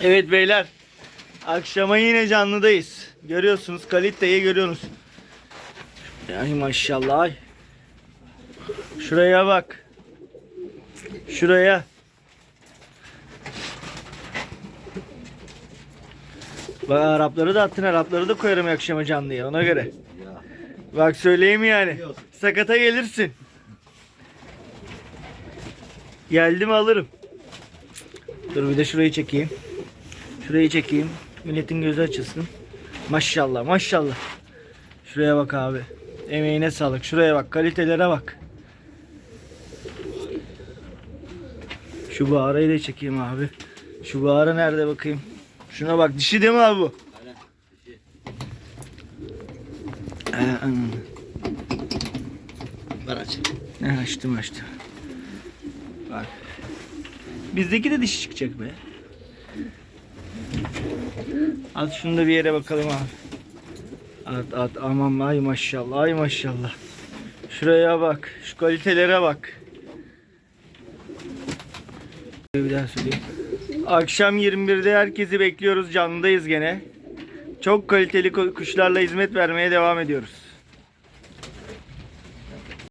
Evet beyler. Akşama yine canlıdayız. Görüyorsunuz kaliteyi görüyorsunuz. Ay maşallah. ay. Şuraya bak. Şuraya. Bak Arapları da attın Arapları da koyarım akşama canlıya ona göre. Bak söyleyeyim yani. Sakata gelirsin. Geldim alırım. Dur bir de şurayı çekeyim. Şurayı çekeyim. Milletin gözü açılsın. Maşallah maşallah. Şuraya bak abi. Emeğine sağlık. Şuraya bak. Kalitelere bak. Şu bağırayı da çekeyim abi. Şu bağırı nerede bakayım. Şuna bak. Dişi değil mi abi bu? Aynen. Ver aç. Ne açtım açtım. Bak. Bizdeki de dişi çıkacak be. At şunu da bir yere bakalım abi. At at aman ay maşallah ay maşallah. Şuraya bak. Şu kalitelere bak. Bir daha söyleyeyim. Akşam 21'de herkesi bekliyoruz. Canlıdayız gene. Çok kaliteli ku- kuşlarla hizmet vermeye devam ediyoruz.